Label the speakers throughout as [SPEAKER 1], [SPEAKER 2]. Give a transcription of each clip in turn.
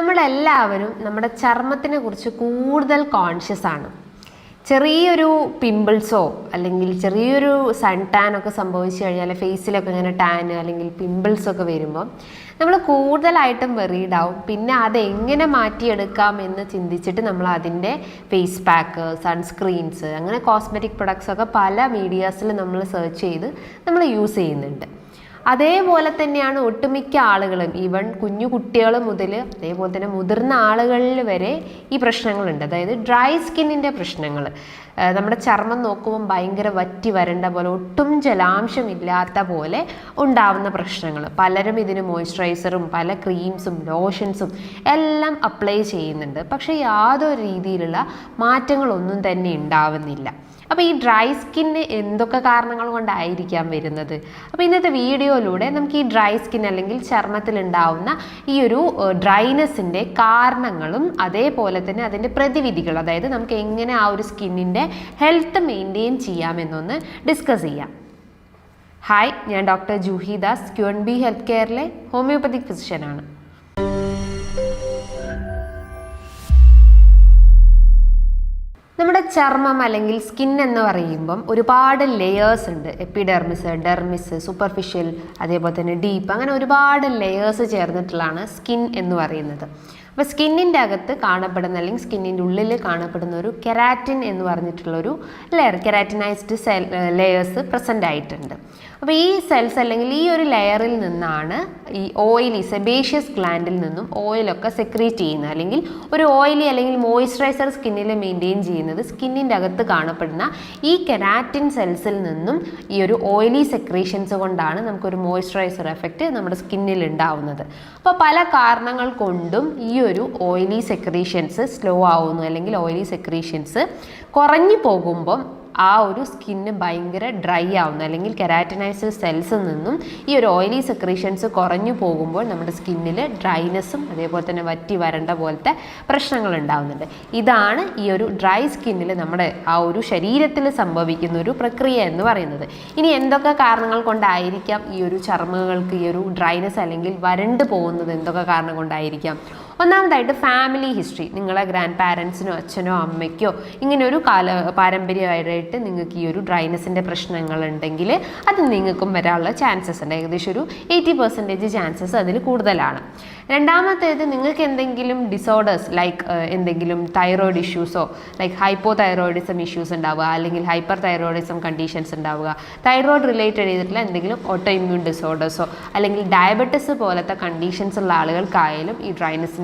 [SPEAKER 1] നമ്മളെല്ലാവരും നമ്മുടെ ചർമ്മത്തിനെ കുറിച്ച് കൂടുതൽ കോൺഷ്യസ് ആണ്. ചെറിയൊരു പിമ്പിൾസോ അല്ലെങ്കിൽ ചെറിയൊരു സൺ ടാൻ ഒക്കെ സംഭവിച്ചു കഴിഞ്ഞാൽ ഫേസിലൊക്കെ ഇങ്ങനെ ടാൻ അല്ലെങ്കിൽ പിമ്പിൾസ് ഒക്കെ വരുമ്പോൾ നമ്മൾ കൂടുതലായിട്ടും വെറീഡാവും പിന്നെ അതെങ്ങനെ മാറ്റിയെടുക്കാം എന്ന് ചിന്തിച്ചിട്ട് നമ്മൾ അതിന്റെ ഫേസ് പാക്ക് സൺസ്ക്രീൻസ് അങ്ങനെ കോസ്മെറ്റിക് പ്രൊഡക്ട്സ് ഒക്കെ പല മീഡിയാസിൽ നമ്മൾ സെർച്ച് ചെയ്ത് നമ്മൾ യൂസ് ചെയ്യുന്നുണ്ട്. അതേപോലെ തന്നെയാണ് ഒട്ടുമിക്ക ആളുകളും. ഈവൺ കുഞ്ഞു കുട്ടികൾ മുതൽ അതേപോലെ തന്നെ മുതിർന്ന ആളുകളിൽ വരെ ഈ പ്രശ്നങ്ങളുണ്ട്. അതായത് ഡ്രൈ സ്കിന്നിന്റെ പ്രശ്നങ്ങൾ. നമ്മുടെ ചർമ്മം നോക്കുമ്പോൾ ഭയങ്കര വറ്റി വരണ്ട പോലെ ഒട്ടും ജലാംശം ഇല്ലാത്ത പോലെ ഉണ്ടാവുന്ന പ്രശ്നങ്ങൾ. പലരും ഇതിന് മോയ്സ്ചറൈസറും പല ക്രീംസും ലോഷൻസും എല്ലാം അപ്ലൈ ചെയ്യുന്നുണ്ട്. പക്ഷേ യാതൊരു രീതിയിലുള്ള മാറ്റങ്ങളൊന്നും തന്നെ ഉണ്ടാവുന്നില്ല. അപ്പോൾ ഈ ഡ്രൈ സ്കിന്ന് എന്തൊക്കെ കാരണങ്ങൾ കൊണ്ടായിരിക്കാം വരുന്നത്? അപ്പോൾ ഇന്നത്തെ വീഡിയോയിലൂടെ നമുക്ക് ഈ ഡ്രൈ സ്കിൻ അല്ലെങ്കിൽ ചർമ്മത്തിൽ ഉണ്ടാവുന്ന ഈ ഒരു ഡ്രൈനെസ്സിന്റെ കാരണങ്ങളും അതേപോലെ തന്നെ അതിന്റെ പ്രതിവിധികൾ അതായത് നമുക്ക് എങ്ങനെ ആ ഒരു സ്കിന്നിന്റെ ഹെൽത്ത് മെയിന്റെയിൻ ചെയ്യാമെന്നൊന്ന് ഡിസ്കസ് ചെയ്യാം. ഹായ് ഞാൻ doctor Juhi Das B health കെയറിലെ homoeopathic ഫിസിഷ്യനാണ് നമ്മുടെ ചർമ്മം അല്ലെങ്കിൽ സ്കിൻ എന്ന് പറയുമ്പം ഒരുപാട് ലെയേഴ്സ് ഉണ്ട്. എപ്പിഡെർമിസ് ഡെർമിസ് സൂപ്പർഫിഷ്യൽ അതേപോലെ തന്നെ ഡീപ്പ് അങ്ങനെ ഒരുപാട് ലെയേഴ്സ് ചേർന്നിട്ടുള്ളതാണ് സ്കിൻ എന്ന് പറയുന്നത്. അപ്പോൾ സ്കിന്നിന്റെ അകത്ത് കാണപ്പെടുന്ന അല്ലെങ്കിൽ സ്കിന്നിന്റെ ഉള്ളിൽ കാണപ്പെടുന്ന ഒരു കെരാറ്റിൻ എന്ന് പറഞ്ഞിട്ടുള്ളൊരു layer keratinised cell layers present ആയിട്ടുണ്ട്. അപ്പോൾ ഈ സെൽസ് അല്ലെങ്കിൽ ഈ ഒരു ലെയറിൽ നിന്നാണ് ഈ ഓയിലി സെബേഷ്യസ് ഗ്ലാൻഡിൽ നിന്നും ഓയിലൊക്കെ സെക്രീറ്റ് ചെയ്യുന്നത്. അല്ലെങ്കിൽ ഒരു ഓയിലി അല്ലെങ്കിൽ മോയ്സ്ചറൈസർ സ്കിന്നിൽ മെയിന്റെയിൻ ചെയ്യുന്നത് സ്കിന്നിന്റെ അകത്ത് കാണപ്പെടുന്ന ഈ കെരാറ്റിൻ സെൽസിൽ നിന്നും ഈ ഒരു ഓയിലി സെക്രീഷൻസ് കൊണ്ടാണ് നമുക്കൊരു മോയ്സ്ചറൈസർ എഫക്റ്റ് നമ്മുടെ സ്കിന്നിൽ ഉണ്ടാവുന്നത്. അപ്പോൾ പല കാരണങ്ങൾ കൊണ്ടും ഈ ഒരു ഓയിലി സെക്രീഷൻസ് സ്ലോ ആവുന്നു. അല്ലെങ്കിൽ ഓയിലി സെക്രീഷൻസ് കുറഞ്ഞു പോകുമ്പം ആ ഒരു സ്കിന്ന് ഭയങ്കര ഡ്രൈ ആവുന്നു. അല്ലെങ്കിൽ കെരാറ്റിനൈസ്ഡ് സെൽസിൽ നിന്നും ഈ ഒരു ഓയിലി സെക്രീഷൻസ് കുറഞ്ഞു പോകുമ്പോൾ നമ്മുടെ സ്കിന്നിൽ ഡ്രൈനെസ്സും അതേപോലെ തന്നെ വറ്റി വരണ്ട പോലത്തെ പ്രശ്നങ്ങൾ ഉണ്ടാവുന്നുണ്ട്. ഇതാണ് ഈ ഒരു ഡ്രൈ സ്കിന്നിൽ നമ്മുടെ ആ ഒരു ശരീരത്തിൽ സംഭവിക്കുന്ന ഒരു പ്രക്രിയ എന്ന് പറയുന്നത്. ഇനി എന്തൊക്കെ കാരണങ്ങൾ കൊണ്ടായിരിക്കാം ഈ ഒരു ചർമ്മങ്ങൾക്ക് ഈ ഒരു ഡ്രൈനെസ് അല്ലെങ്കിൽ വരണ്ട് പോകുന്നത്? എന്തൊക്കെ കാരണം കൊണ്ടായിരിക്കാം? ഒന്നാമതായിട്ട് ഫാമിലി ഹിസ്റ്ററി നിങ്ങളെ ഗ്രാൻഡ് പാരൻസിനോ അച്ഛനോ അമ്മയ്ക്കോ ഇങ്ങനെ ഒരു കാല പാരമ്പര്യമായിട്ട് നിങ്ങൾക്ക് ഈ ഒരു ഡ്രൈനസിന്റെ പ്രശ്നങ്ങൾ ഉണ്ടെങ്കിൽ അത് നിങ്ങൾക്കും വരാനുള്ള ചാൻസസ് ഉണ്ട്. ഏകദേശം ഒരു എയ്റ്റി പെർസെന്റേജ് ചാൻസസ് അതിൽ കൂടുതലാണ്. രണ്ടാമത്തേത് നിങ്ങൾക്ക് എന്തെങ്കിലും ഡിസോർഡേഴ്സ് ലൈക്ക് എന്തെങ്കിലും തൈറോയിഡ് ഇഷ്യൂസോ ലൈക്ക് ഹൈപ്പോ തൈറോയിഡിസം ഇഷ്യൂസ് ഉണ്ടാവുക അല്ലെങ്കിൽ ഹൈപ്പർ തൈറോയിഡിസം കണ്ടീഷൻസ് ഉണ്ടാവുക തൈറോയിഡ് റിലേറ്റഡ് ചെയ്തിട്ടുള്ള എന്തെങ്കിലും ഓട്ടോ ഇമ്മ്യൂൺ ഡിസോർഡേഴ്സോ അല്ലെങ്കിൽ ഡയബറ്റിസ് പോലത്തെ കണ്ടീഷൻസ് ഉള്ള ആളുകൾക്കായാലും ഈ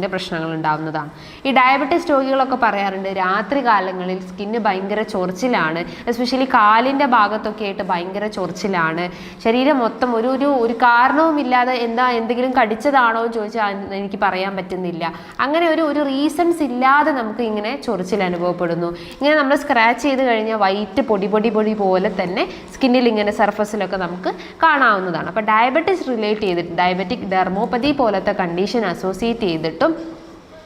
[SPEAKER 1] ഡ്രൈനെസ്സിന്റെ പ്രശ്നങ്ങൾ ഉണ്ടാവുന്നതാണ്. ഈ ഡയബറ്റിസ് രോഗികളൊക്കെ പറയാറുണ്ട് രാത്രി കാലങ്ങളിൽ സ്കിന്ന് ഭയങ്കര ചൊറിച്ചിലാണ് എസ്പെഷ്യലി കാലിന്റെ ഭാഗത്തൊക്കെ ആയിട്ട് ഭയങ്കര ചൊറിച്ചിലാണ്. ശരീരം മൊത്തം ഒരു ഒരു ഒരു കാരണവുമില്ലാതെ എന്താ എന്തെങ്കിലും കടിച്ചതാണോ എന്ന് ചോദിച്ചാൽ എനിക്ക് പറയാൻ പറ്റുന്നില്ല. അങ്ങനെ ഒരു ഒരു റീസൺസ് ഇല്ലാതെ നമുക്ക് ഇങ്ങനെ ചൊറിച്ചിൽ അനുഭവപ്പെടുന്നു. ഇങ്ങനെ നമ്മൾ സ്ക്രാച്ച് ചെയ്ത് കഴിഞ്ഞാൽ വൈറ്റ് പൊടി പൊടി പൊടി പോലെ തന്നെ സ്കിന്നിൽ ഇങ്ങനെ സർഫസിലൊക്കെ നമുക്ക് കാണാവുന്നതാണ്. അപ്പോൾ ഡയബറ്റിസ് റിലേറ്റ് ചെയ്തിട്ട് ഡയബറ്റിക് ഡെർമോപ്പതി പോലത്തെ കണ്ടീഷൻ അസോസിയേറ്റ് ചെയ്തിട്ടും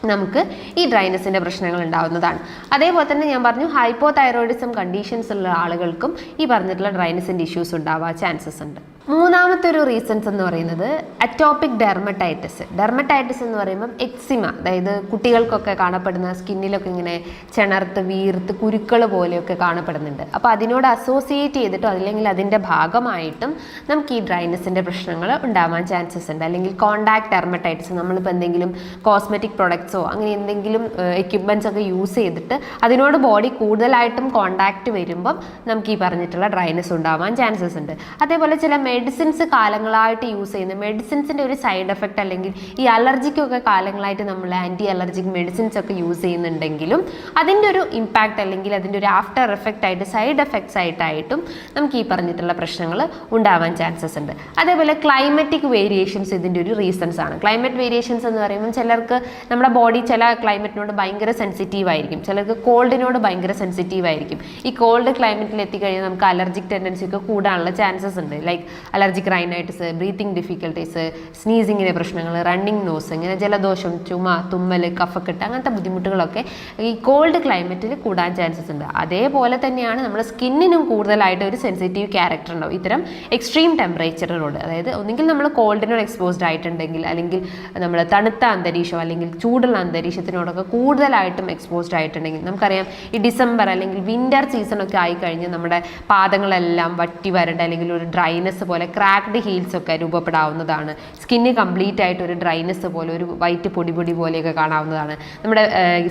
[SPEAKER 1] നമുക്ക് ഈ ഡ്രൈനസിന്റെ പ്രശ്നങ്ങൾ ഉണ്ടാവുന്നതാണ്. അതേപോലെ തന്നെ ഞാൻ പറഞ്ഞു ഹൈപ്പോ തൈറോയിഡിസം കണ്ടീഷൻസ് ഉള്ള ആളുകൾക്കും ഈ പറഞ്ഞിട്ടുള്ള ഡ്രൈനസിന്റെ ഇഷ്യൂസ് ഉണ്ടാവാൻ ചാൻസസ് ഉണ്ട്. മൂന്നാമത്തെ ഒരു റീസൺസ് എന്ന് പറയുന്നത് അറ്റോപ്പിക് ഡെർമറ്റൈറ്റിസ് ഡെർമറ്റൈറ്റിസ് എന്ന് പറയുമ്പം എക്സിമ അതായത് കുട്ടികൾക്കൊക്കെ കാണപ്പെടുന്ന സ്കിന്നിലൊക്കെ ഇങ്ങനെ ചെണർത്ത് വീർത്ത് കുരുക്കൾ പോലെയൊക്കെ കാണപ്പെടുന്നുണ്ട്. അപ്പോൾ അതിനോട് അസോസിയേറ്റ് ചെയ്തിട്ടോ അല്ലെങ്കിൽ അതിന്റെ ഭാഗമായിട്ടും നമുക്ക് ഈ ഡ്രൈനസിന്റെ പ്രശ്നങ്ങൾ ഉണ്ടാവാൻ ചാൻസസ് ഉണ്ട്. അല്ലെങ്കിൽ കോണ്ടാക്ട് ഡെർമറ്റൈറ്റിസ് നമ്മളിപ്പോൾ എന്തെങ്കിലും കോസ്മെറ്റിക് പ്രൊഡക്ട്സോ അങ്ങനെ എന്തെങ്കിലും എക്യുപ്മെന്റ്സ് ഒക്കെ യൂസ് ചെയ്തിട്ട് അതിനോട് ബോഡി കൂടുതലായിട്ടും കോണ്ടാക്ട് വരുമ്പം നമുക്ക് ഈ പറഞ്ഞിട്ടുള്ള ഡ്രൈനസ് ഉണ്ടാവാൻ ചാൻസസ് ഉണ്ട്. അതേപോലെ ചില മെഡിസിൻസ് കാലങ്ങളായിട്ട് യൂസ് ചെയ്യുന്ന. മെഡിസിൻസിന്റെ ഒരു സൈഡ് എഫക്റ്റ് അല്ലെങ്കിൽ ഈ അലർജിക്കൊക്കെ കാലങ്ങളായിട്ട് നമ്മൾ ആന്റി അലർജിക് മെഡിസിൻസ് ഒക്കെ യൂസ് ചെയ്യുന്നുണ്ടെങ്കിലും അതിന്റെ ഒരു ഇമ്പാക്റ്റ് അല്ലെങ്കിൽ അതിന്റെ ഒരു ആഫ്റ്റർ എഫക്റ്റ് ആയിട്ട് സൈഡ് എഫക്ട്സ് ആയിട്ടായിട്ടും നമുക്ക് ഈ പറഞ്ഞിട്ടുള്ള പ്രശ്നങ്ങൾ ഉണ്ടാവാൻ ചാൻസസ് ഉണ്ട്. അതേപോലെ ക്ലൈമറ്റിക് വേരിയേഷൻസ് ഇതിന്റെ ഒരു റീസൺസ് ആണ്. ക്ലൈമറ്റ് വേരിയേഷൻസ് എന്ന് പറയുമ്പോൾ ചിലർക്ക് നമ്മുടെ ബോഡി ചില ക്ലൈമറ്റിനോട് ഭയങ്കര സെൻസിറ്റീവ് ആയിരിക്കും. ചിലർക്ക് കോൾഡിനോട് ഭയങ്കര സെൻസിറ്റീവ് ആയിരിക്കും. ഈ കോൾഡ് ക്ലൈമറ്റിൽ എത്തിക്കഴിഞ്ഞാൽ നമുക്ക് അലർജിക് ടെൻഡൻസി ഒക്കെ കൂടാനുള്ള ചാൻസസ് ഉണ്ട്. Like allergic rhinitis breathing difficulties സ്നീസിങ്ങിന്റെ പ്രശ്നങ്ങൾ റണ്ണിങ് നോസ് ഇങ്ങനെ ജലദോഷം ചുമ തുമ്മൽ കഫക്കെട്ട് അങ്ങനത്തെ ബുദ്ധിമുട്ടുകളൊക്കെ ഈ കോൾഡ് ക്ലൈമറ്റിൽ കൂടാൻ ചാൻസസ് ഉണ്ട്. അതേപോലെ തന്നെയാണ് നമ്മുടെ സ്കിന്നിനും കൂടുതലായിട്ട് ഒരു സെൻസിറ്റീവ് ക്യാരക്ടർ ഉണ്ടാവും. ഇത്തരം എക്സ്ട്രീം ടെമ്പറേച്ചറിനോട് അതായത് ഒന്നുകിൽ നമ്മൾ കോൾഡിനോട് എക്സ്പോസ്ഡ് ആയിട്ടുണ്ടെങ്കിൽ അല്ലെങ്കിൽ നമ്മൾ തണുത്ത അന്തരീക്ഷം അല്ലെങ്കിൽ ചൂടുള്ള അന്തരീക്ഷത്തിനോടൊക്കെ കൂടുതലായിട്ടും എക്സ്പോസ്ഡ് ആയിട്ടുണ്ടെങ്കിൽ നമുക്കറിയാം ഈ ഡിസംബർ അല്ലെങ്കിൽ വിന്റർ സീസണൊക്കെ ആയിക്കഴിഞ്ഞ് നമ്മുടെ പാദങ്ങളെല്ലാം വറ്റി വരണ്ട അല്ലെങ്കിൽ ഒരു ഡ്രൈനെസ് പോലെ ക്രാക്ക്ഡ് ഹീൽസ് ഒക്കെ രൂപപ്പെടാവുന്നതാണ്. സ്കിന്ന് കംപ്ലീറ്റ് ആയിട്ട് ഒരു ഡ്രൈനെസ് പോലെ ഒരു വൈറ്റ് പൊടി പൊടി പോലെയൊക്കെ കാണാവുന്നതാണ്. നമ്മുടെ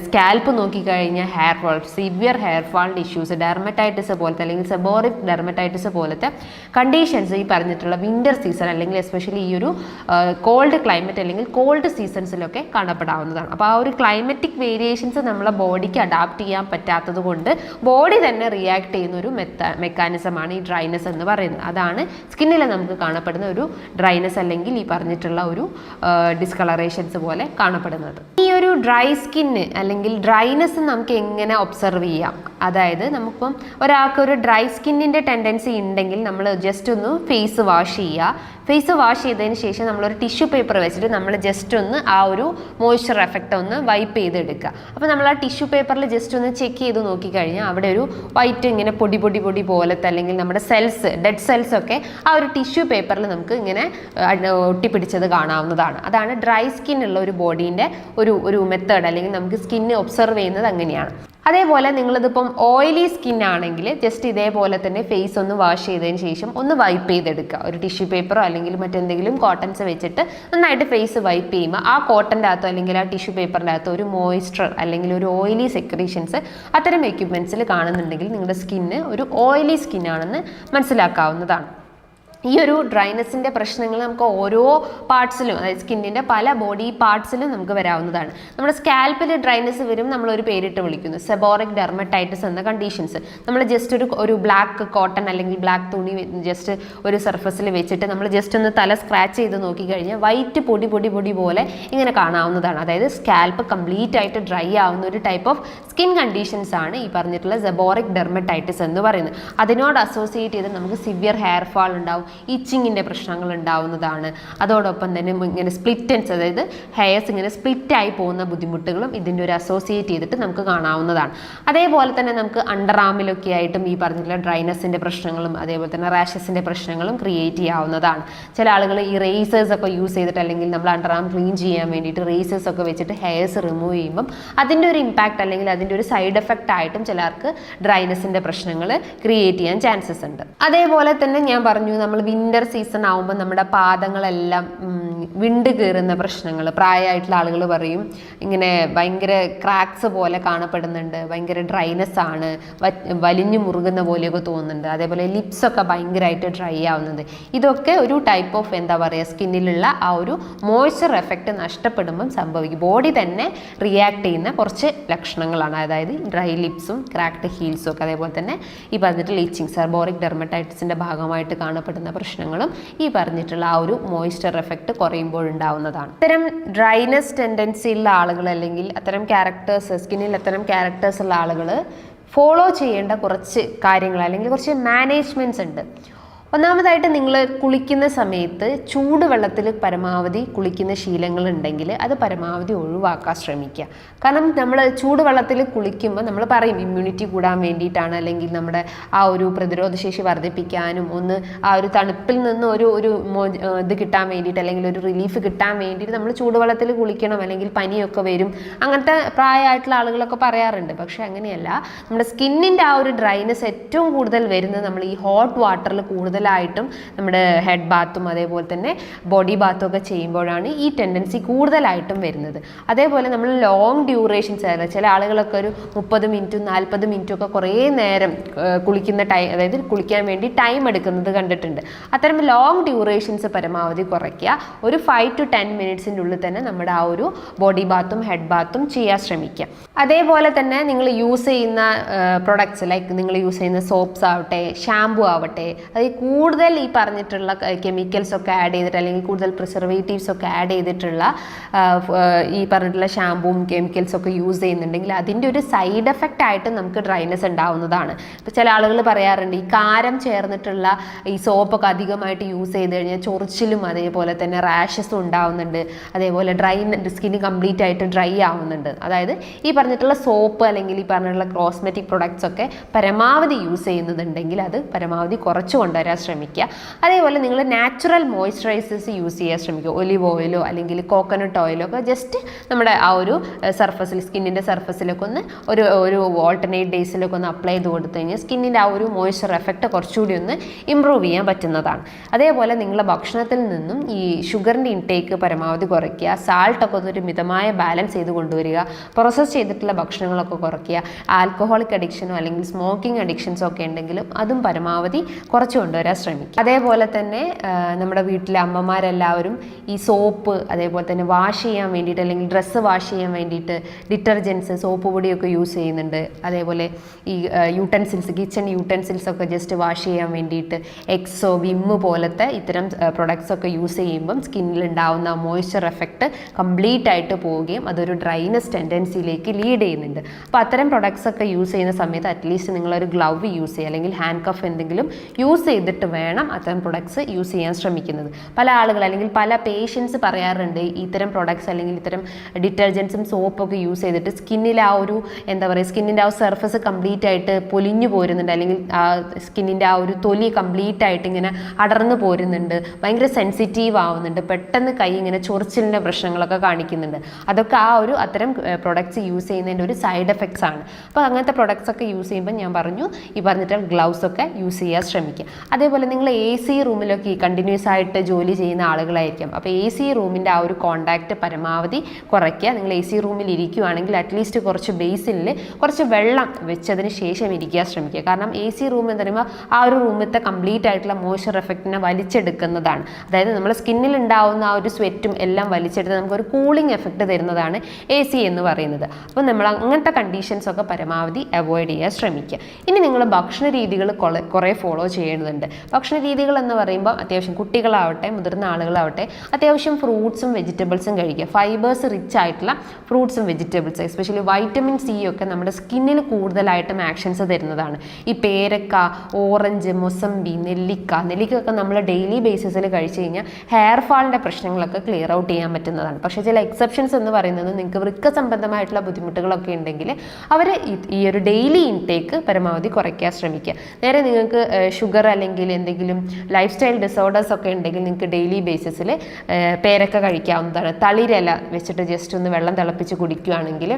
[SPEAKER 1] സ്കാൽപ്പ് നോക്കിക്കഴിഞ്ഞാൽ ഹെയർ ഫോൾ സിവിയർ ഹെയർ ഫാളിന്റെ ഇഷ്യൂസ് ഡെർമറ്റൈറ്റിസ് പോലത്തെ അല്ലെങ്കിൽ സെബോറിക് ഡെർമറ്റൈറ്റിസ് പോലത്തെ കണ്ടീഷൻസ് ഈ പറഞ്ഞിട്ടുള്ള വിന്റർ സീസൺ അല്ലെങ്കിൽ എസ്പെഷ്യലി ഈ ഒരു കോൾഡ് ക്ലൈമറ്റ് അല്ലെങ്കിൽ കോൾഡ് സീസൺസിലൊക്കെ കാണപ്പെടാവുന്നതാണ്. അപ്പോൾ ആ ഒരു ക്ലൈമറ്റിക് വേരിയേഷൻസ് നമ്മളെ ബോഡിക്ക് അഡാപ്റ്റ് ചെയ്യാൻ പറ്റാത്തത് കൊണ്ട് ബോഡി തന്നെ റിയാക്ട് ചെയ്യുന്ന ഒരു മെത്ത മെക്കാനിസമാണ് ഈ ഡ്രൈനെസ് എന്ന് പറയുന്നത്. അതാണ് സ്കിന്നിൽ നമുക്ക് കാണപ്പെടുന്ന ഒരു ഡ്രൈനെസ് അല്ലെങ്കിൽ ഈ പറഞ്ഞിട്ടുള്ള ഒരു ഡിസ്കളറേഷൻസ് പോലെ കാണപ്പെടുന്നത്. ഈ ഒരു ഡ്രൈ സ്കിന്ന് അല്ലെങ്കിൽ ഡ്രൈനെസ് നമുക്ക് എങ്ങനെ ഒബ്സർവ് ചെയ്യാം? അതായത് നമുക്കിപ്പം ഒരാൾക്ക് ഒരു ഡ്രൈ സ്കിന്നിന്റെ ടെൻഡൻസി ഉണ്ടെങ്കിൽ നമ്മൾ ജസ്റ്റ് ഒന്ന് ഫേസ് വാഷ് ചെയ്യുക. ഫേസ് വാഷ് ചെയ്തതിന് ശേഷം നമ്മളൊരു ടിഷ്യൂ പേപ്പർ വെച്ചിട്ട് നമ്മൾ ജസ്റ്റ് ഒന്ന് ആ ഒരു മോയ്സ്ചർ എഫക്റ്റ് ഒന്ന് വൈപ്പ് ചെയ്തെടുക്കുക. അപ്പോൾ നമ്മൾ ആ ടിഷ്യൂ പേപ്പറിൽ ജസ്റ്റ് ഒന്ന് ചെക്ക് ചെയ്ത് നോക്കിക്കഴിഞ്ഞാൽ അവിടെ ഒരു വൈറ്റ് ഇങ്ങനെ പൊടി പൊടി പൊടി പോലത്തെ അല്ലെങ്കിൽ നമ്മുടെ സെൽസ് ഡെഡ് സെൽസ് ഒക്കെ ആ ഒരു ടിഷ്യൂ പേപ്പറിൽ നമുക്ക് ഇങ്ങനെ ഒട്ടിപ്പിടിച്ചത് കാണാവുന്നതാണ്. അതാണ് ഡ്രൈ സ്കിൻ ഉള്ള ഒരു ബോഡീന്റെ ഒരു ഒരു മെത്തേഡ് അല്ലെങ്കിൽ നമുക്ക് സ്കിന്ന് ഒബ്സർവ് ചെയ്യുന്നത് അങ്ങനെയാണ്. അതേപോലെ നിങ്ങളിതിപ്പം ഓയിലി സ്കിൻ ആണെങ്കിൽ ജസ്റ്റ് ഇതേപോലെ തന്നെ ഫേസ് ഒന്ന് വാഷ് ചെയ്തതിന് ശേഷം ഒന്ന് വൈപ്പ് ചെയ്തെടുക്കുക. ഒരു ടിഷ്യൂ പേപ്പറോ അല്ലെങ്കിൽ മറ്റെന്തെങ്കിലും കോട്ടൺസ് വെച്ചിട്ട് നന്നായിട്ട് ഫേസ് വൈപ്പ് ചെയ്യുമ്പോൾ ആ കോട്ടന്റെ അകത്തോ അല്ലെങ്കിൽ ആ ടിഷ്യൂ പേപ്പറിന്റെ അകത്തോ ഒരു മോയ്സ്ചർ അല്ലെങ്കിൽ ഒരു ഓയിലി സെക്രീഷൻസ് അത്തരം എക്യുപ്മെന്റ്സിൽ കാണുന്നുണ്ടെങ്കിൽ നിങ്ങളുടെ സ്കിന്ന് ഒരു ഓയിലി സ്കിന്നാണെന്ന് മനസ്സിലാക്കാവുന്നതാണ്. ഈ ഒരു ഡ്രൈനെസ്സിന്റെ പ്രശ്നങ്ങൾ നമുക്ക് ഓരോ പാർട്സിലും അതായത് സ്കിന്നിന്റെ പല ബോഡി പാർട്സിലും നമുക്ക് വരാവുന്നതാണ്. നമ്മുടെ സ്കാൽപ്പിൽ ഡ്രൈനെസ് വരും നമ്മൾ ഒരു പേരിട്ട് വിളിക്കുന്നു. സെബോറിക് ഡെർമറ്റൈറ്റിസ് എന്ന കണ്ടീഷൻസ് നമ്മൾ ജസ്റ്റ് ഒരു ഒരു ബ്ലാക്ക് കോട്ടൺ അല്ലെങ്കിൽ ബ്ലാക്ക് തുണി ജസ്റ്റ് ഒരു സർഫസിൽ വെച്ചിട്ട് നമ്മൾ ജസ്റ്റ് ഒന്ന് തല സ്ക്രാച്ച് ചെയ്ത് നോക്കിക്കഴിഞ്ഞാൽ വൈറ്റ് പൊടി പൊടി പൊടി പോലെ ഇങ്ങനെ കാണാവുന്നതാണ്. അതായത് സ്കാൽപ്പ് കംപ്ലീറ്റ് ആയിട്ട് ഡ്രൈ ആവുന്ന ഒരു ടൈപ്പ് ഓഫ് സ്കിൻ കണ്ടീഷൻസ് ആണ് ഈ പറഞ്ഞിട്ടുള്ള സെബോറിക് ഡെർമറ്റൈറ്റിസ് എന്ന് പറയുന്നത്. അതിനോട് അസോസിയേറ്റ് ചെയ്ത് നമുക്ക് സിവിയർ ഹെയർ ഫാൾ ഉണ്ടാവും. ഇച്ചിങ്ങിന്റെ പ്രശ്നങ്ങൾ ഉണ്ടാവുന്നതാണ്. അതോടൊപ്പം തന്നെ ഇങ്ങനെ സ്പ്ലിറ്റൻസ് അതായത് ഹെയർസ് ഇങ്ങനെ സ്പ്ലിറ്റ് ആയി പോകുന്ന ബുദ്ധിമുട്ടുകളും ഇതിന്റെ ഒരു അസോസിയേറ്റ് ചെയ്തിട്ട് നമുക്ക് കാണാവുന്നതാണ്. അതേപോലെ തന്നെ നമുക്ക് അണ്ടർ ആമിലൊക്കെ ആയിട്ടും ഈ പറഞ്ഞിട്ടുള്ള ഡ്രൈനസിന്റെ പ്രശ്നങ്ങളും അതേപോലെ തന്നെ റാഷസിന്റെ പ്രശ്നങ്ങളും ക്രിയേറ്റ് ചെയ്യാവുന്നതാണ്. ചില ആളുകൾ ഈ റേസേഴ്സ് ഒക്കെ യൂസ് ചെയ്തിട്ട് അല്ലെങ്കിൽ നമ്മൾ അണ്ടർ ആം ക്ലീൻ ചെയ്യാൻ വേണ്ടിയിട്ട് റേസേഴ്സ് ഒക്കെ വെച്ചിട്ട് ഹെയർസ് റിമൂവ് ചെയ്യുമ്പം അതിന്റെ ഒരു ഇമ്പാക്റ്റ് അല്ലെങ്കിൽ അതിന്റെ ഒരു സൈഡ് എഫക്റ്റ് ആയിട്ടും ചിലർക്ക് ഡ്രൈനസിന്റെ പ്രശ്നങ്ങൾ ക്രിയേറ്റ് ചെയ്യാൻ ചാൻസസ് ഉണ്ട്. അതേപോലെ തന്നെ ഞാൻ പറഞ്ഞു നമ്മൾ വിന്റർ സീസൺ ആകുമ്പോൾ നമ്മുടെ പാദങ്ങളെല്ലാം വിണ്ട് കയറുന്ന പ്രശ്നങ്ങൾ. പ്രായമായിട്ടുള്ള ആളുകൾ പറയും ഇങ്ങനെ ഭയങ്കര ക്രാക്സ് പോലെ കാണപ്പെടുന്നുണ്ട് ഭയങ്കര ഡ്രൈനെസ് ആണ് വലിഞ്ഞു മുറുകുന്ന പോലെയൊക്കെ തോന്നുന്നുണ്ട്. അതേപോലെ ലിപ്സൊക്കെ ഭയങ്കരമായിട്ട് ഡ്രൈ ആവുന്നത് ഇതൊക്കെ ഒരു ടൈപ്പ് ഓഫ് എന്താ പറയുക സ്കിന്നിലുള്ള ആ ഒരു മോയ്സ്ചർ എഫക്റ്റ് നഷ്ടപ്പെടുമ്പം സംഭവിക്കും. ബോഡി തന്നെ റിയാക്ട് ചെയ്യുന്ന കുറച്ച് ലക്ഷണങ്ങളാണ്. അതായത് ഡ്രൈ ലിപ്സും ക്രാക്ഡ് ഹീൽസും ഒക്കെ. അതേപോലെ തന്നെ ഈ പറഞ്ഞിട്ടുള്ള ഇച്ചിങ് സർബോറിക് ഡെർമറ്റൈറ്റിസിന്റെ ഭാഗമായിട്ട് കാണപ്പെടുന്ന പ്രശ്നങ്ങളും ഈ പറഞ്ഞിട്ടുള്ള ആ ഒരു മോയ്സ്ചർ എഫക്റ്റ് കുറയുമ്പോൾ ഉണ്ടാവുന്നതാണ് ഇത്തരം ഡ്രൈനെസ് ടെൻഡൻസി ഉള്ള ആളുകൾ അല്ലെങ്കിൽ അത്തരം ക്യാരക്ടേഴ്സ് സ്കിന്നിൽ അത്തരം ക്യാരക്ടേഴ്സ് ഉള്ള ആളുകൾ ഫോളോ ചെയ്യേണ്ട കുറച്ച് കാര്യങ്ങൾ അല്ലെങ്കിൽ കുറച്ച് മാനേജ്മെന്റ്സ് ഉണ്ട്. ഒന്നാമതായിട്ട് നിങ്ങൾ കുളിക്കുന്ന സമയത്ത് ചൂടുവെള്ളത്തിൽ പരമാവധി കുളിക്കുന്ന ശീലങ്ങൾ ഉണ്ടെങ്കിൽ അത് പരമാവധി ഒഴിവാക്കാൻ ശ്രമിക്കുക. കാരണം നമ്മൾ ചൂടുവെള്ളത്തിൽ കുളിക്കുമ്പോൾ നമ്മൾ പറയും ഇമ്മ്യൂണിറ്റി കൂടാൻ വേണ്ടിയിട്ടാണ് അല്ലെങ്കിൽ നമ്മുടെ ആ ഒരു പ്രതിരോധശേഷി വർദ്ധിപ്പിക്കാനും ഒന്ന് ആ ഒരു തണുപ്പിൽ നിന്ന് ഒരു ഒരു ഇത് കിട്ടാൻ വേണ്ടിയിട്ട് അല്ലെങ്കിൽ ഒരു റിലീഫ് കിട്ടാൻ വേണ്ടിയിട്ട് നമ്മൾ ചൂടുവെള്ളത്തിൽ കുളിക്കണം അല്ലെങ്കിൽ പനിയൊക്കെ വരും. അങ്ങനത്തെ പ്രായമായിട്ടുള്ള ആളുകളൊക്കെ പറയാറുണ്ട്. പക്ഷേ അങ്ങനെയല്ല. നമ്മുടെ സ്കിന്നിന്റെ ആ ഒരു ഡ്രൈനെസ് ഏറ്റവും കൂടുതൽ വരുന്നത് നമ്മൾ ഈ ഹോട്ട് വാട്ടറിൽ കൂടുതലായിട്ടും നമ്മുടെ ഹെഡ് ബാത്തും അതേപോലെ തന്നെ ബോഡി ബാത്തും ഒക്കെ ചെയ്യുമ്പോഴാണ് ഈ ടെൻഡൻസി കൂടുതലായിട്ടും വരുന്നത്. അതേപോലെ നമ്മൾ ലോങ് ഡ്യൂറേഷൻ ചില ആളുകളൊക്കെ ഒരു മുപ്പത് മിനിറ്റും നാൽപ്പത് മിനിറ്റും ഒക്കെ കുറേ നേരം കുളിക്കുന്ന ടൈം അതായത് കുളിക്കാൻ വേണ്ടി ടൈം എടുക്കുന്നത് കണ്ടിട്ടുണ്ട്. അത്തരം ലോങ് ഡ്യൂറേഷൻസ് പരമാവധി കുറയ്ക്കുക. ഒരു ഫൈവ് ടു ടെൻ മിനിറ്റ്സിന്റെ ഉള്ളിൽ തന്നെ നമ്മുടെ ആ ഒരു ബോഡി ബാത്തും ഹെഡ് ബാത്തും ചെയ്യാൻ ശ്രമിക്കുക. അതേപോലെ തന്നെ നിങ്ങൾ യൂസ് ചെയ്യുന്ന പ്രൊഡക്ട്സ് ലൈക്ക് നിങ്ങൾ യൂസ് ചെയ്യുന്ന സോപ്സ് ആവട്ടെ ഷാമ്പു ആവട്ടെ അത് കൂടുതൽ ഈ പറഞ്ഞിട്ടുള്ള കെമിക്കൽസ് ഒക്കെ ആഡ് ചെയ്തിട്ട് അല്ലെങ്കിൽ കൂടുതൽ പ്രിസർവേറ്റീവ്സ് ഒക്കെ ആഡ് ചെയ്തിട്ടുള്ള ഈ പറഞ്ഞിട്ടുള്ള ഷാമ്പുവും കെമിക്കൽസ് ഒക്കെ യൂസ് ചെയ്യുന്നുണ്ടെങ്കിൽ അതിന്റെ ഒരു സൈഡ് എഫക്റ്റ് ആയിട്ട് നമുക്ക് ഡ്രൈനസ് ഉണ്ടാവുന്നതാണ്. ഇപ്പോൾ ചില ആളുകൾ പറയാറുണ്ട് ഈ കാരം ചേർന്നിട്ടുള്ള ഈ സോപ്പൊക്കെ അധികമായിട്ട് യൂസ് ചെയ്ത് കഴിഞ്ഞാൽ ചൊറിച്ചിലും അതേപോലെ തന്നെ റാഷസും ഉണ്ടാവുന്നുണ്ട്. അതേപോലെ ഡ്രൈ സ്കിന്ന് കംപ്ലീറ്റ് ആയിട്ട് ഡ്രൈ ആവുന്നുണ്ട്. അതായത് ഈ പറഞ്ഞിട്ടുള്ള സോപ്പ് അല്ലെങ്കിൽ ഈ പറഞ്ഞിട്ടുള്ള കോസ്മെറ്റിക് പ്രൊഡക്ട്സ് ഒക്കെ പരമാവധി യൂസ് ചെയ്യുന്നുണ്ടെങ്കിൽ അത് പരമാവധി കുറച്ച് കൊണ്ടുവരാൻ ശ്രമിക്കുക. അതേപോലെ നിങ്ങൾ നാച്ചുറൽ മോയ്സ്ചറൈസേഴ്സ് യൂസ് ചെയ്യാൻ ശ്രമിക്കുക. ഒലിവ് ഓയിലോ അല്ലെങ്കിൽ കോക്കനട്ട് ഓയിലോ ഒക്കെ ജസ്റ്റ് നമ്മുടെ ആ ഒരു സർഫസിൽ സ്കിന്നിന്റെ സർഫസിലൊക്കെ ഒന്ന് ഒരു ഒരു ഓൾട്ടർനേറ്റ് ഡേയ്സിലൊക്കെ ഒന്ന് അപ്ലൈ ചെയ്ത് കൊടുത്തു കഴിഞ്ഞാൽ സ്കിന്നിന്റെ ആ ഒരു മോയ്സ്ചർ എഫക്റ്റ് കുറച്ചുകൂടി ഒന്ന് ഇമ്പ്രൂവ് ചെയ്യാൻ പറ്റുന്നതാണ്. അതേപോലെ നിങ്ങളുടെ ഭക്ഷണത്തിൽ നിന്നും ഈ ഷുഗറിന്റെ ഇൻടേക്ക് പരമാവധി കുറയ്ക്കുക. സാൾട്ടൊക്കെ ഒരു മിതമായ ബാലൻസ് ചെയ്ത് കൊണ്ടുവരിക. പ്രോസസ്സ് ചെയ്തിട്ടുള്ള ഭക്ഷണങ്ങളൊക്കെ കുറയ്ക്കുക. ആൽക്കഹോളിക് അഡിക്ഷനോ അല്ലെങ്കിൽ സ്മോക്കിംഗ് അഡിക്ഷൻസോ ഒക്കെ ഉണ്ടെങ്കിലും അതും പരമാവധി കുറച്ച് കൊണ്ടുവരാൻ ശ്രമിക്കുക. അതേപോലെ തന്നെ നമ്മുടെ വീട്ടിലെ അമ്മമാരെല്ലാവരും ഈ സോപ്പ് അതേപോലെ തന്നെ വാഷ് ചെയ്യാൻ വേണ്ടിയിട്ട് അല്ലെങ്കിൽ ഡ്രസ്സ് വാഷ് ചെയ്യാൻ വേണ്ടിയിട്ട് ഡിറ്റർജൻസ് സോപ്പ് പൊടിയൊക്കെ യൂസ് ചെയ്യുന്നുണ്ട്. അതേപോലെ ഈ യൂട്ടൻസിൽസ് കിച്ചൺ യൂട്ടൻസിൽസ് ഒക്കെ ജസ്റ്റ് വാഷ് ചെയ്യാൻ വേണ്ടിയിട്ട് എക്സോ വിമ്മ് പോലത്തെ ഇത്തരം പ്രൊഡക്ട്സ് ഒക്കെ യൂസ് ചെയ്യുമ്പം സ്കിന്നിൽ ഉണ്ടാവുന്ന മോയ്സ്ചർ എഫക്റ്റ് കംപ്ലീറ്റ് ആയിട്ട് പോവുകയും അതൊരു ഡ്രൈനസ് ടെൻഡൻസിയിലേക്ക് ലീഡ് ചെയ്യുന്നുണ്ട്. അപ്പോൾ അത്തരം പ്രൊഡക്ട്സ് ഒക്കെ യൂസ് ചെയ്യുന്ന സമയത്ത് അറ്റ്ലീസ്റ്റ് നിങ്ങളൊരു ഗ്ലൗ യൂസ് ചെയ്യുക അല്ലെങ്കിൽ ഹാൻഡ് കഫ് എന്തെങ്കിലും യൂസ് ചെയ്തിട്ട് വേണം അത്തരം പ്രൊഡക്ട്സ് യൂസ് ചെയ്യാൻ ശ്രമിക്കുന്നത്. പല ആളുകൾ അല്ലെങ്കിൽ പല പേഷ്യൻസ് പറയാറുണ്ട് ഇത്തരം പ്രൊഡക്ട്സ് അല്ലെങ്കിൽ ഇത്തരം ഡിറ്റർജൻസും സോപ്പൊക്കെ യൂസ് ചെയ്തിട്ട് സ്കിന്നിൽ ആ ഒരു എന്താ പറയുക സ്കിന്നിന്റെ ആ സർഫസ് കംപ്ലീറ്റ് ആയിട്ട് പൊലിഞ്ഞു പോരുന്നുണ്ട് അല്ലെങ്കിൽ ആ സ്കിന്നിന്റെ ആ ഒരു തൊലി കംപ്ലീറ്റ് ആയിട്ട് ഇങ്ങനെ അടർന്നു പോരുന്നുണ്ട് ഭയങ്കര സെൻസിറ്റീവ് ആവുന്നുണ്ട് പെട്ടെന്ന് കൈ ഇങ്ങനെ ചൊറിച്ചിലിന്റെ പ്രശ്നങ്ങളൊക്കെ കാണിക്കുന്നുണ്ട്. അതൊക്കെ ആ ഒരു അത്തരം പ്രൊഡക്ട്സ് യൂസ് ചെയ്യുന്നതിന്റെ ഒരു സൈഡ് എഫക്ട്സ് ആണ്. അപ്പോൾ അങ്ങനത്തെ പ്രൊഡക്ട്സ് ഒക്കെ യൂസ് ചെയ്യുമ്പോൾ ഞാൻ പറഞ്ഞു ഈ പറഞ്ഞിട്ട് ഗ്ലൗസ് ഒക്കെ യൂസ് ചെയ്യാൻ ശ്രമിക്കുക. അതേപോലെ നിങ്ങൾ എ സി റൂമിലൊക്കെ കണ്ടിന്യൂസ് ആയിട്ട് ജോലി ചെയ്യുന്ന ആളുകളായിരിക്കും. അപ്പോൾ എ സി റൂമിന്റെ ആ ഒരു കോണ്ടാക്ട് പരമാവധി കുറയ്ക്കുക. നിങ്ങൾ എ സി റൂമിൽ ഇരിക്കുകയാണെങ്കിൽ അറ്റ്ലീസ്റ്റ് കുറച്ച് ബേസിൽ കുറച്ച് വെള്ളം വെച്ചതിന് ശേഷം ഇരിക്കാൻ ശ്രമിക്കുക. കാരണം എ സി റൂം എന്ന് പറയുമ്പോൾ ആ ഒരു റൂമിലത്തെ കംപ്ലീറ്റ് ആയിട്ടുള്ള മോയ്സ്ചർ എഫക്റ്റിനെ വലിച്ചെടുക്കുന്നതാണ്. അതായത് നമ്മുടെ സ്കിന്നിൽ ഉണ്ടാവുന്ന ആ ഒരു സ്വെറ്റും എല്ലാം വലിച്ചെടുത്ത് നമുക്കൊരു കൂളിംഗ് എഫക്റ്റ് തരുന്നതാണ് എ സി എന്ന് പറയുന്നത്. അപ്പോൾ നമ്മൾ അങ്ങനത്തെ കണ്ടീഷൻസ് ഒക്കെ പരമാവധി അവോയ്ഡ് ചെയ്യാൻ ശ്രമിക്കുക. ഇനി നിങ്ങൾ ഭക്ഷണ രീതികൾ കുറേ ഫോളോ ചെയ്യേണ്ടതുണ്ട്. ഭക്ഷണ രീതികൾ എന്ന് പറയുമ്പോൾ അത്യാവശ്യം കുട്ടികളാവട്ടെ മുതിർന്ന ആളുകളാവട്ടെ അത്യാവശ്യം ഫ്രൂട്ട്സും വെജിറ്റബിൾസും കഴിക്കുക. ഫൈബേഴ്സ് റിച്ച് ആയിട്ടുള്ള ഫ്രൂട്ട്സും വെജിറ്റബിൾസ് എസ്പെഷ്യലി വൈറ്റമിൻ സി ഒക്കെ നമ്മുടെ സ്കിന്നിന് കൂടുതലായിട്ടും ആക്ഷൻസ് തരുന്നതാണ്. ഈ പേരക്ക ഓറഞ്ച് മൊസമ്പി നെല്ലിക്ക നെല്ലിക്കൊക്കെ നമ്മൾ ഡെയിലി ബേസിസിൽ കഴിച്ചു കഴിഞ്ഞാൽ ഹെയർ ഫാളിന്റെ പ്രശ്നങ്ങളൊക്കെ ക്ലിയർ ഔട്ട് ചെയ്യാൻ പറ്റുന്നതാണ്. പക്ഷേ ചില എക്സെപ്ഷൻസ് എന്ന് പറയുന്നത് നിങ്ങൾക്ക് വൃക്ക സംബന്ധമായിട്ടുള്ള ബുദ്ധിമുട്ടുകളൊക്കെ ഉണ്ടെങ്കിൽ അവർ ഈ ഒരു ഡെയിലി ഇൻടേക്ക് പരമാവധി കുറയ്ക്കാൻ ശ്രമിക്കുക. നേരെ നിങ്ങൾക്ക് ഷുഗർ അല്ലെങ്കിൽ എന്തെങ്കിലും ലൈഫ് സ്റ്റൈൽ ഡിസോർഡേഴ്സ് ഒക്കെ ഉണ്ടെങ്കിൽ നിങ്ങൾക്ക് ഡെയിലി ബേസിസിൽ പേരക്ക കഴിക്കാവുന്നതാണ്. തളിരല വെച്ചിട്ട് ജസ്റ്റ് ഒന്ന് വെള്ളം തിളപ്പിച്ച് കുടിക്കുകയാണെങ്കിൽ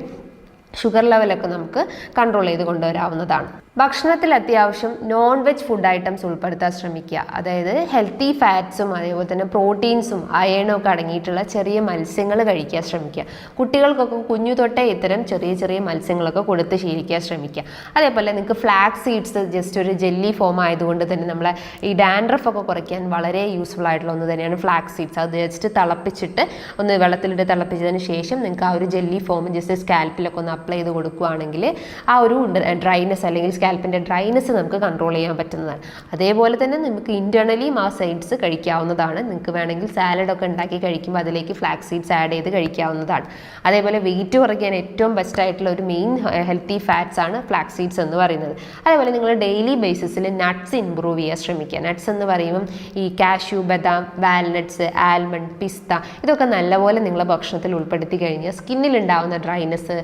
[SPEAKER 1] ഷുഗർ ലെവലൊക്കെ നമുക്ക് കൺട്രോൾ ചെയ്ത് കൊണ്ടുവരാവുന്നതാണ്. ഭക്ഷണത്തിൽ അത്യാവശ്യം നോൺ വെജ് ഫുഡ് ഐറ്റംസ് ഉൾപ്പെടുത്താൻ ശ്രമിക്കുക. അതായത് ഹെൽത്തി ഫാറ്റ്സും അതേപോലെ തന്നെ പ്രോട്ടീൻസും അയണും ഒക്കെ അടങ്ങിയിട്ടുള്ള ചെറിയ മത്സ്യങ്ങൾ കഴിക്കാൻ ശ്രമിക്കുക. കുട്ടികൾക്കൊക്കെ കുഞ്ഞു തൊട്ടേ ഇത്തരം ചെറിയ ചെറിയ മത്സ്യങ്ങളൊക്കെ കൊടുത്ത് ശീലിക്കാൻ ശ്രമിക്കുക. അതേപോലെ നിങ്ങൾക്ക് ഫ്ലാക്സ് സീഡ്സ് ജസ്റ്റ് ഒരു ജെല്ലി ഫോം ആയതുകൊണ്ട് തന്നെ നമ്മളെ ഈ ഡാൻഡ്രഫ് ഒക്കെ കുറയ്ക്കാൻ വളരെ യൂസ്ഫുൾ ആയിട്ടുള്ള ഒന്ന് തന്നെയാണ് ഫ്ലാക്സ് സീഡ്സ് അത് ജസ്റ്റ് തിളപ്പിച്ചിട്ട് ഒന്ന് വെള്ളത്തിലിട്ട് തിളപ്പിച്ചതിന് ശേഷം നിങ്ങൾക്ക് ആ ഒരു ജെല്ലി ഫോം ജസ്റ്റ് സ്കാൽപ്പിലൊക്കെ ഒന്ന് അപ്ലൈ ചെയ്ത് കൊടുക്കുകയാണെങ്കിൽ ആ ഒരു ഡ്രൈനെസ് അല്ലെങ്കിൽ സ്കാൽപ്പിന്റെ ഡ്രൈനെസ് നമുക്ക് കൺട്രോൾ ചെയ്യാൻ പറ്റുന്നതാണ്. അതേപോലെ തന്നെ നമുക്ക് ഇന്റേർണലിയും ആ സൈഡ്സ് കഴിക്കാവുന്നതാണ്. നിങ്ങൾക്ക് വേണമെങ്കിൽ സാലഡൊക്കെ ഉണ്ടാക്കി കഴിക്കുമ്പോൾ അതിലേക്ക് ഫ്ലാക്സ് സീഡ്സ് ആഡ് ചെയ്ത് കഴിക്കാവുന്നതാണ്. അതേപോലെ വെയിറ്റ് കുറയ്ക്കാൻ ഏറ്റവും ബെസ്റ്റ് ആയിട്ടുള്ള ഒരു മെയിൻ ഹെൽത്തി ഫാറ്റ്സ് ആണ് ഫ്ലാക്സ് സീഡ്സ് എന്ന് പറയുന്നത്. അതേപോലെ നിങ്ങൾ ഡെയിലി ബേസിസിൽ നട്ട്സ് ഇമ്പ്രൂവ് ചെയ്യാൻ ശ്രമിക്കുക. നട്ട്സ് എന്ന് പറയുമ്പം ഈ കാഷ്യൂ ബദാം വാൽനട്ട്സ് ആൽമണ്ട് പിസ്ത ഇതൊക്കെ നല്ലപോലെ നിങ്ങളെ ഭക്ഷണത്തിൽ ഉൾപ്പെടുത്തി കഴിഞ്ഞാൽ സ്കിന്നിൽ ഉണ്ടാവുന്ന ഡ്രൈനെസ്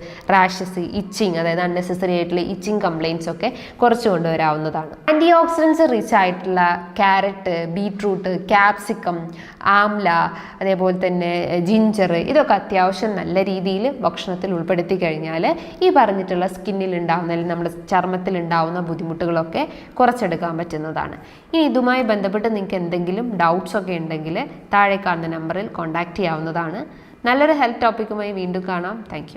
[SPEAKER 1] റാഷസ് ഇച്ചിങ് അതായത് അൺനെസസറി ആയിട്ടുള്ള ഇച്ചിങ് കംപ്ലയിൻസ് ഒക്കെ കുറച്ച് കൊണ്ടുവരാവുന്നതാണ്. ആന്റി ഓക്സിഡൻസ് റിച്ച് ആയിട്ടുള്ള ക്യാരറ്റ് ബീട്രൂട്ട് ക്യാപ്സിക്കം ആംല അതേപോലെ തന്നെ ജിഞ്ചർ ഇതൊക്കെ അത്യാവശ്യം നല്ല രീതിയിൽ ഭക്ഷണത്തിൽ ഉൾപ്പെടുത്തി കഴിഞ്ഞാൽ ഈ പറഞ്ഞിട്ടുള്ള സ്കിന്നിൽ ഉണ്ടാവുന്ന അല്ലെങ്കിൽ നമ്മുടെ ചർമ്മത്തിൽ ഉണ്ടാവുന്ന ബുദ്ധിമുട്ടുകളൊക്കെ കുറച്ചെടുക്കാൻ പറ്റുന്നതാണ്. ഇനി ഇതുമായി ബന്ധപ്പെട്ട് നിങ്ങൾക്ക് എന്തെങ്കിലും ഡൗട്ട്സ് ഒക്കെ ഉണ്ടെങ്കിൽ താഴെ കാണുന്ന നമ്പറിൽ കോൺടാക്റ്റ് ചെയ്യാവുന്നതാണ്. നല്ലൊരു ഹെൽത്ത് ടോപ്പിക്കുമായി വീണ്ടും കാണാം. താങ്ക്